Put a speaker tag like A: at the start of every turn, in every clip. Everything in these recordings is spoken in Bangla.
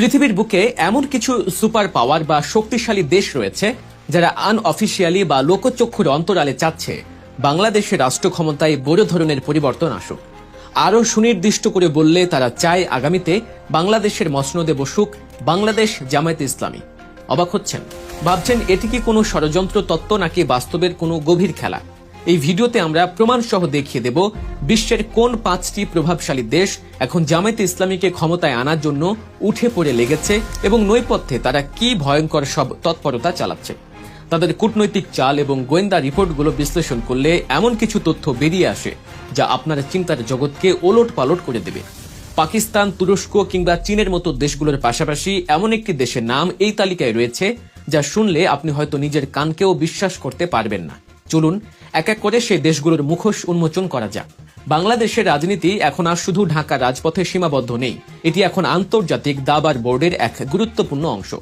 A: পৃথিবীর বুকে এমন কিছু সুপার পাওয়ার বা শক্তিশালী দেশ রয়েছে যারা আনঅফিসিয়ালি বা লোকচক্ষুর অন্তরালে চাচ্ছে বাংলাদেশের রাষ্ট্র ক্ষমতায় বড় ধরনের পরিবর্তন আসুক। আরও সুনির্দিষ্ট করে বললে তারা চায় আগামীতে বাংলাদেশের মসনদে বসুক বাংলাদেশ জামায়াতে ইসলামী। অবাক হচ্ছেন। ভাবছেন, এটি কি কোনো ষড়যন্ত্র তত্ত্ব নাকি বাস্তবের কোনো গভীর খেলা? এই ভিডিওতে আমরা প্রমাণ সহ দেখিয়ে দেব বিশ্বের কোন পাঁচটি প্রভাবশালী দেশ এখন জামায়াতে ইসলামীকে ক্ষমতায় আনার জন্য উঠে পড়ে লেগেছে এবং নৈপথ্যে তারা কি ভয়ঙ্কর সব তৎপরতা চালাচ্ছে। তাদের কূটনৈতিক চাল এবং গোয়েন্দা রিপোর্টগুলো বিশ্লেষণ করলে এমন কিছু তথ্য বেরিয়ে আসে যা আপনার চিন্তার জগৎকে ওলট পালট করে দেবে। পাকিস্তান, তুরস্ক কিংবা চীনের মতো দেশগুলোর পাশাপাশি এমন একটি দেশের নাম এই তালিকায় রয়েছে যা শুনলে আপনি হয়তো নিজের কানকেও বিশ্বাস করতে পারবেন না। চলুন এক এক করে সেই দেশগুলোর মুখোশ উন্মোচন করা যাক। বাংলাদেশের রাজনীতি এখন আর শুধু ঢাকা রাজপথে সীমাবদ্ধ নেই, এটি এখন আন্তর্জাতিক দাবার বোর্ডের এক গুরুত্বপূর্ণ অংশ।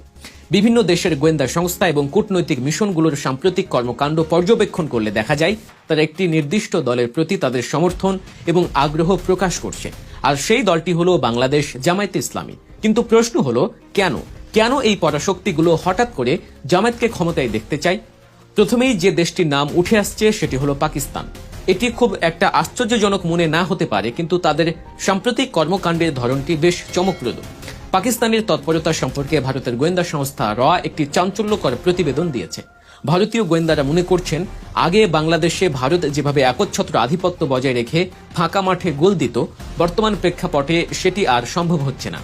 A: বিভিন্ন দেশের গোয়েন্দা সংস্থা এবং কূটনৈতিক মিশনগুলোর সাম্প্রতিক কর্মকাণ্ড পর্যবেক্ষণ করলে দেখা যায়, তারা একটি নির্দিষ্ট দলের প্রতি তাদের সমর্থন এবং আগ্রহ প্রকাশ করছে। আর সেই দলটি হলো বাংলাদেশ জামায়াতে ইসলামী। কিন্তু প্রশ্ন হলো, কেন? কেন এই পরাশক্তিগুলো হঠাৎ করে জামায়াতকে ক্ষমতায় দেখতে চায়? প্রথমেই যে দেশটির নাম উঠে আসছে সেটি হলো পাকিস্তান। এটি খুব একটা আশ্চর্যজনক মনে না হতে পারে, কিন্তু তাদের সাম্প্রতিক কর্মকাণ্ডের ধরনটি বেশ চমকপ্রদ। পাকিস্তানের তৎপরতা সম্পর্কে ভারতের গোয়েন্দা সংস্থা র একটি চাঞ্চল্যকর প্রতিবেদন দিয়েছে। ভারতীয় গোয়েন্দারা মনে করছেন, আগে বাংলাদেশে ভারত যেভাবে একচ্ছত্র আধিপত্য বজায় রেখে ফাঁকা মাঠে গোল দিত, বর্তমান প্রেক্ষাপটে সেটি আর সম্ভব হচ্ছে না।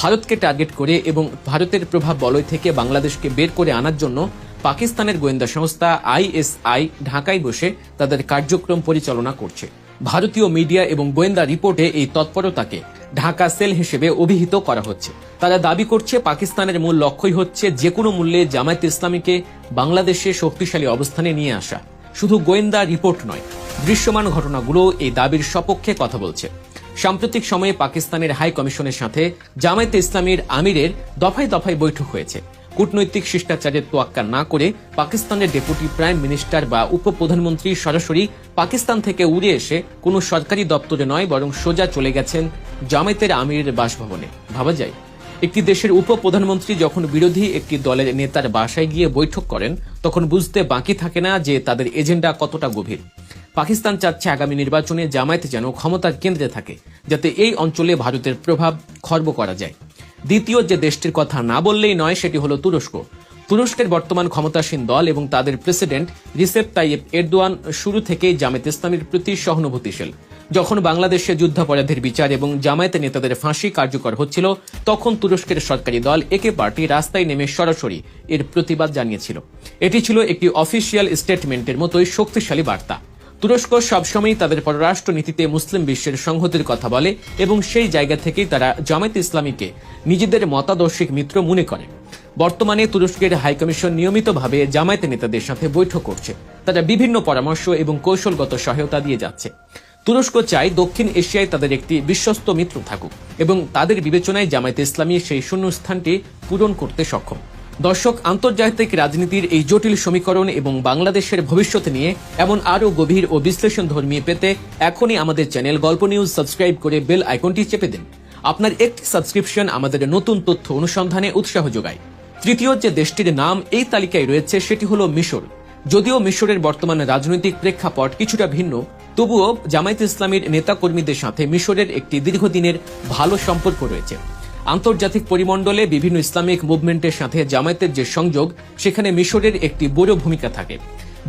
A: ভারতকে টার্গেট করে এবং ভারতের প্রভাব বলয় থেকে বাংলাদেশকে বের করে আনার জন্য পাকিস্তানের গোয়েন্দা সংস্থা আইএসআই ঢাকায় বসে তাদের কার্যক্রম পরিচালনা করছে। ভারতীয় মিডিয়া এবং গোয়েন্দা রিপোর্টে এই তৎপরতাকে ঢাকা সেল হিসেবে অভিহিত করা হচ্ছে। তারা দাবি করছে, পাকিস্তানের মূল লক্ষ্যই হচ্ছে যে কোনো মূল্যে জামায়াত ইসলামীকে বাংলাদেশে শক্তিশালী অবস্থানে নিয়ে আসা। শুধু গোয়েন্দা রিপোর্ট নয়, দৃশ্যমান ঘটনাগুলো এই দাবির সপক্ষে কথা বলছে। সাম্প্রতিক সময়ে পাকিস্তানের হাই কমিশনের সাথে জামায়াতে ইসলামীর আমিরের দফায় দফায় বৈঠক হয়েছে। কূটনৈতিক শিষ্টাচারের তোয়াক্কা না করে পাকিস্তানের ডেপুটি প্রাইম মিনিস্টার বা উপপ্রধানমন্ত্রী সরাসরি পাকিস্তান থেকে উড়ে এসে কোনো সরকারি দপ্তরে নয়, বরং সোজা চলে গেছেন জামায়াতের আমিরের বাসভবনে। ভাবা যায়, একটি দেশের উপপ্রধানমন্ত্রী যখন বিরোধী একটি দলের নেতার বাসায় গিয়ে বৈঠক করেন, তখন বুঝতে বাকি থাকে না যে তাদের এজেন্ডা কতটা গভীর। পাকিস্তান চাচ্ছে আগামী নির্বাচনে জামায়াত যেন ক্ষমতার কেন্দ্রে থাকে, যাতে এই অঞ্চলে ভারতের প্রভাব খর্ব করা যায়। দ্বিতীয় যে দেশটির কথা না বললেই নয়, সেটি হলো তুরস্ক। তুরস্কের বর্তমান ক্ষমতাসীন দল এবং তাদের প্রেসিডেন্ট রিসেপ তাইয়েব এরদোয়ান শুরু থেকেই জামায়াত ইসলামের প্রতি সহানুভূতিশীল। যখন বাংলাদেশে যুদ্ধাপরাধের বিচার এবং জামায়াতের নেতাদের ফাঁসি কার্যকর হচ্ছিল, তখন তুরস্কের সরকারি দল একে পার্টি রাস্তায় নেমে সরাসরি এর প্রতিবাদ জানিয়েছিল। এটি ছিল একটি অফিসিয়াল স্টেটমেন্টের মতোই শক্তিশালী বার্তা। তুরস্ক সবসময় তাদের পররাষ্ট্র নীতিতে মুসলিম বিশ্বের সংহতির কথা বলে এবং সেই জায়গা থেকেই তারা জামায়াত ইসলামীকে নিজেদের মতাদর্শিক মিত্র মনে করে। বর্তমানে তুরস্কের হাইকমিশন নিয়মিতভাবে জামায়াত নেতাদের সাথে বৈঠক করছে। তারা বিভিন্ন পরামর্শ এবং কৌশলগত সহায়তা দিয়ে যাচ্ছে। তুরস্ক চায় দক্ষিণ এশিয়ায় তাদের একটি বিশ্বস্ত মিত্র থাকুক এবং তাদের বিবেচনায় জামায়াতে ইসলামী সেই শূন্যস্থানটি পূরণ করতে সক্ষম। দর্শক, আন্তর্জাতিক রাজনীতির এই জটিল সমীকরণ এবং বাংলাদেশের ভবিষ্যৎ নিয়ে এমন আরও গভীর ও বিশ্লেষণ ধর্মী পেতে এখনই আমাদের চ্যানেল গল্প নিউজ সাবস্ক্রাইব করে বেল আইকনটি চেপে দিন। আপনার একটি সাবস্ক্রিপশন আমাদের নতুন তথ্য অনুসন্ধানে উৎসাহ যোগায়। তৃতীয় যে দেশটির নাম এই তালিকায় রয়েছে সেটি হলো মিশর। যদিও মিশরের বর্তমান রাজনৈতিক প্রেক্ষাপট কিছুটা ভিন্ন, তবুও জামায়াত ইসলামীর নেতাকর্মীদের সাথে মিশরের একটি দীর্ঘদিনের ভালো সম্পর্ক রয়েছে। আন্তর্জাতিক পরিমণ্ডলে বিভিন্ন ইসলামিক মুভমেন্টের সাথে জামায়াতের যে সংযোগ, সেখানে মিশরের একটি বড় ভূমিকা থাকে।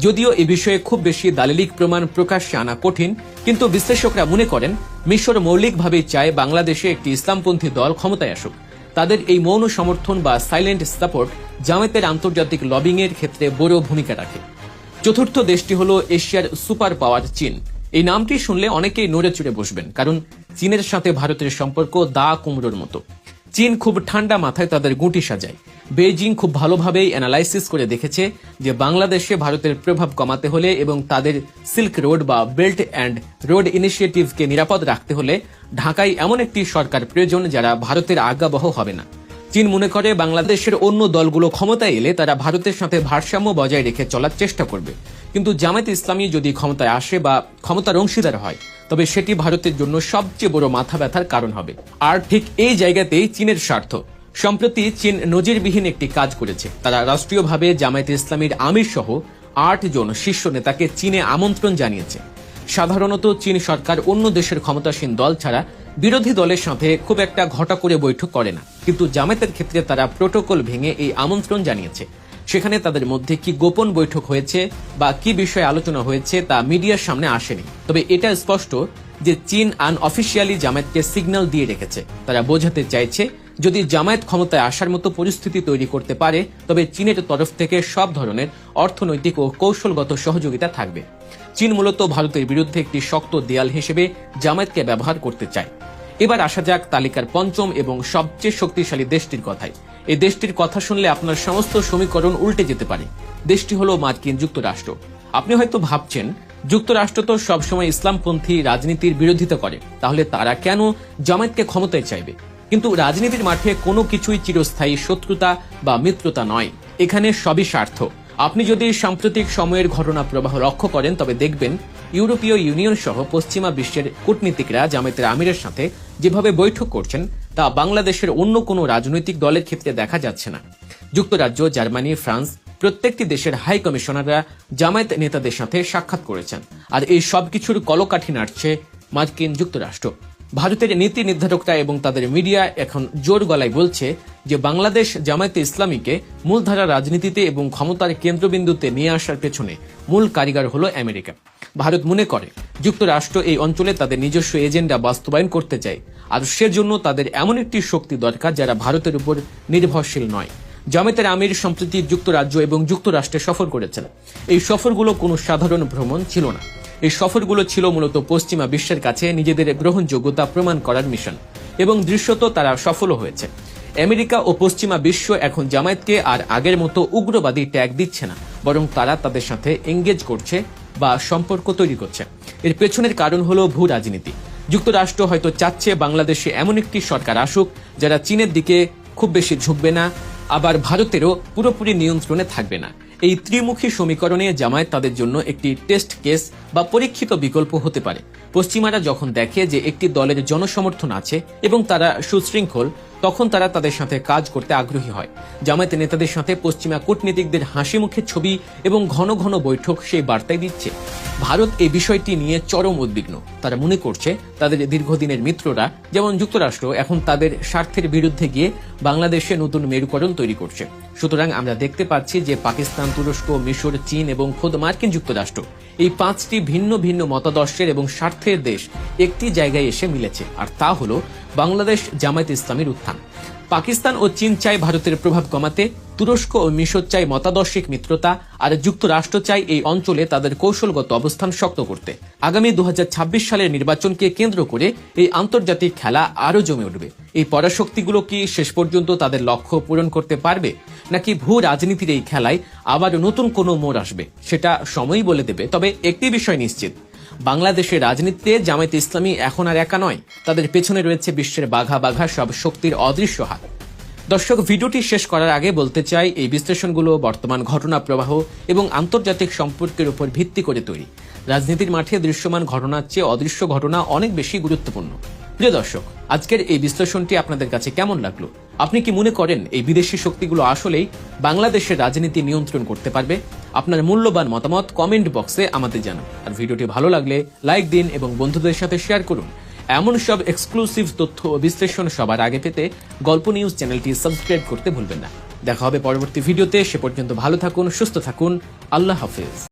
A: যদিও এ বিষয়ে খুব বেশি দালিলিক প্রমাণ প্রকাশ্যে আনা কঠিন, কিন্তু বিশ্লেষকরা মনে করেন, মিশর মৌলিকভাবেই চায় বাংলাদেশে একটি ইসলামপন্থী দল ক্ষমতায় আসুক। তাদের এই মৌন সমর্থন বা সাইলেন্ট সাপোর্ট জামায়াতের আন্তর্জাতিক লবিং এর ক্ষেত্রে বড় ভূমিকা রাখে। চতুর্থ দেশটি হল এশিয়ার সুপার পাওয়ার চীন। এই নামটি শুনলে অনেকেই নড়ে চড়ে বসবেন, কারণ চীনের সাথে ভারতের সম্পর্ক দা কুমড়োর মতো। চীন খুব ঠান্ডা মাথায় তাদের গুটি সাজায়। বেইজিং খুব ভালোভাবেই অ্যানালাইসিস করে দেখেছে যে বাংলাদেশে ভারতের প্রভাব কমাতে হলে এবং তাদের সিল্ক রোড বা বেল্ট অ্যান্ড রোড ইনিশিয়েটিভকে নিরাপদ রাখতে হলে ঢাকায় এমন একটি সরকার প্রয়োজন যারা ভারতের আজ্ঞাবহ হবে না। চীন মনে করে বাংলাদেশের অন্য দলগুলো ক্ষমতায় এলে তারা ভারতের সাথে ভারসাম্য বজায় রেখে চলার চেষ্টা করবে। কিন্তু জামায়াত ইসলামী যদি ক্ষমতায় আসে বা ক্ষমতার অংশীদার হয় তবে সেটি ভারতের জন্য সবচেয়ে বড় মাথা ব্যথার কারণ হবে। আর ঠিক এই জায়গাতেই চীনের স্বার্থ। সম্প্রতি চীন নজিরবিহীন একটি কাজ করেছে। তারা রাষ্ট্রীয়ভাবে জামায়াতে ইসলামীর আমির সহ আট জন শীর্ষ নেতাকে চীনে আমন্ত্রণ জানিয়েছে। সাধারণত চীন সরকার অন্য দেশের ক্ষমতাসীন দল ছাড়া বিরোধী দলের সাথে খুব একটা ঘটা করে বৈঠক করে না। কিন্তু জামায়াতের ক্ষেত্রে তারা প্রোটোকল ভেঙে এই আমন্ত্রণ জানিয়েছে। সেখানে তাদের মধ্যে কি গোপন বৈঠক হয়েছে বা কি বিষয়ে আলোচনা হয়েছে তা মিডিয়ার সামনে আসেনি। তবে এটা স্পষ্ট যে চীন আনঅফিসিয়ালি জামায়াতকে সিগন্যাল দিয়ে রেখেছে। তারা বোঝাতে চাইছে, যদি জামায়াত ক্ষমতায় আসার মতো পরিস্থিতি তৈরি করতে পারে, তবে চীনের তরফ থেকে সব ধরনের অর্থনৈতিক ও কৌশলগত সহযোগিতা থাকবে। চীন মূলত ভারতের বিরুদ্ধে একটি শক্ত দেয়াল হিসেবে জামায়াতকে ব্যবহার করতে চায়। এবার আসা যাক তালিকার পঞ্চম এবং সবচেয়ে শক্তিশালী দেশটির কথায়। এই দেশটির কথা শুনলে আপনার সমস্ত সমীকরণ উল্টে যেতে পারে। দেশটি হলো মার্কিন যুক্তরাষ্ট্র। আপনি হয়তো ভাবছেন, যুক্তরাষ্ট্র তো সবসময় ইসলামপন্থী রাজনীতির বিরোধিতা করে। তাহলে তারা কেন জামায়াতকে ক্ষমতায় চাইবে? কিন্তু রাজনীতির মাঠে কোনো কিছুই চিরস্থায়ী শত্রুতা বা মিত্রতা নয়। এখানে সবই স্বার্থ। আপনি যদি সাম্প্রতিক সময়ের ঘটনা প্রবাহ লক্ষ্য করেন, তবে দেখবেন ইউরোপীয় ইউনিয়ন সহ পশ্চিমা বিশ্বের কূটনীতিকরা জামায়াতের আমিরের সাথে যেভাবে বৈঠক করছেন তা বাংলাদেশের অন্য কোনো রাজনৈতিক দলের ক্ষেত্রে দেখা যাচ্ছে না। যুক্তরাজ্য, জার্মানি, ফ্রান্স প্রত্যেকটি দেশের হাই কমিশনাররা জামায়াত নেতাদের সাথে সাক্ষাৎ করেছেন। আর এই সবকিছুর কলকাঠি নাড়ছে মার্কিন যুক্তরাষ্ট্র। ভারতের নীতি নির্ধারকরা এবং তাদের মিডিয়া এখন জোর গলায় বলছে যে বাংলাদেশ জামায়াতে ইসলামীকে মূলধারা রাজনীতিতে এবং ক্ষমতার কেন্দ্রবিন্দুতে নিয়ে আসার পেছনে মূল কারিগর হল আমেরিকা। ভারত মনে করে, যুক্তরাষ্ট্র এই অঞ্চলে তাদের নিজস্ব এজেন্ডা বাস্তবায়ন করতে চায়। আর সেজন্য তাদের এমন একটি শক্তি দরকার যারা ভারতের উপর নির্ভরশীল নয়। জামায়াতের আমির সম্প্রতি যুক্তরাজ্য এবং যুক্তরাষ্ট্রে সফর করেছেন। এই সফরগুলো কোনো সাধারণ ভ্রমণ ছিল না। এই সফরগুলো ছিল মূলত পশ্চিমা বিশ্বের কাছে নিজেদের গ্রহণযোগ্যতা প্রমাণ করার মিশন এবং দৃশ্যত তারা সফলও হয়েছে। আমেরিকা ও পশ্চিমা বিশ্ব এখন জামায়াতকে আর আগের মতো উগ্রবাদী ট্যাগ দিচ্ছে না, বরং তারা তাদের সাথে এঙ্গেজ করছে বা সম্পর্ক তৈরি করছে। এর পেছনের কারণ হলো ভূ রাজনীতি। যুক্তরাষ্ট্র হয়তো চাচ্ছে বাংলাদেশে এমন একটি সরকার আসুক, যারা চীনের দিকে খুব বেশি ঝুঁকবে না, আবার ভারতেরও পুরোপুরি নিয়ন্ত্রণে থাকবে না। এই ত্রিমুখী সমীকরণে জামায়াত তাদের জন্য একটি টেস্ট কেস বা পরীক্ষিত বিকল্প হতে পারে। পশ্চিমারা যখন দেখে যে একটি দলের জনসমর্থন আছে এবং তারা সুশৃঙ্খল তখন তারা তাদের সাথে কাজ করতে আগ্রহী হয়। জামায়াতের নেতাদের সাথে পশ্চিমা কূটনীতিকদের হাসি মুখের ছবি এবং ঘন ঘন বৈঠক সেই বার্তাই দিচ্ছে। ভারত এই বিষয়টি নিয়ে চরম উদ্বিগ্ন। তারা মনে করছে, তাদের দীর্ঘদিনের মিত্ররা, যেমন যুক্তরাষ্ট্র, এখন তাদের স্বার্থের বিরুদ্ধে গিয়ে বাংলাদেশে নতুন মেরুকরণ তৈরি করছে। সুতরাং আমরা দেখতে পাচ্ছি যে পাকিস্তান, তুরস্ক, মিশর, চীন এবং খোদ মার্কিন যুক্তরাষ্ট্র এই পাঁচটি ভিন্ন ভিন্ন মতাদর্শের এবং স্বার্থের দেশ একটি জায়গায় এসে মিলেছে। আর তা হল বাংলাদেশ জামায়াত ইসলামীর উত্থান। পাকিস্তান ও চীন চায় ভারতের প্রভাব কমাতে, তুরস্ক ও মিশর চায় মতাদর্শিক মিত্রতা, আর যুক্তরাষ্ট্র চায় এই অঞ্চলে তাদের কৌশলগত অবস্থান শক্ত করতে। আগামী দুহাজার ছাব্বিশ সালের নির্বাচনকে কেন্দ্র করে এই আন্তর্জাতিক খেলা আরও জমে উঠবে। এই পরাশক্তিগুলো কি শেষ পর্যন্ত তাদের লক্ষ্য পূরণ করতে পারবে, নাকি ভূ রাজনীতির এই খেলায় আবার নতুন কোনো মোড় আসবে, সেটা সময়ই বলে দেবে। তবে একটি বিষয় নিশ্চিত বাংলাদেশের রাজনীতিতে জামায়াত ইসলামী এখন আর একা নয়। তাদের পেছনে রয়েছে বিশ্বের বাঘা বাঘা সব শক্তির অদৃশ্য হাত। দর্শক, ভিডিওটি শেষ করার আগে বলতে চাই, এই বিশ্লেষণগুলো বর্তমান ঘটনা প্রবাহ এবং আন্তর্জাতিক সম্পর্কের উপর ভিত্তি করে তৈরি। রাজনীতির মাঠে দৃশ্যমান ঘটনার চেয়ে অদৃশ্য ঘটনা অনেক বেশি গুরুত্বপূর্ণ। প্রিয় দর্শক, আজকের এই বিশ্লেষণটি আপনাদের কাছে কেমন লাগল? আপনি কি মনে করেন এই বিদেশি শক্তিগুলো আসলেই বাংলাদেশের রাজনীতি নিয়ন্ত্রণ করতে পারবে? আপনার মূল্যবান মতামত কমেন্ট বক্সে আমাদের জানান। আর ভিডিওটি ভালো লাগলে লাইক দিন এবং বন্ধুদের সাথে শেয়ার করুন। এমন সব এক্সক্লুসিভ তথ্য ও বিশ্লেষণ সবার আগে পেতে গল্প নিউজ চ্যানেলটি সাবস্ক্রাইব করতে ভুলবেন না। দেখা হবে পরবর্তী ভিডিওতে, সে পর্যন্ত ভালো থাকুন, সুস্থ থাকুন। আল্লাহ হাফিজ।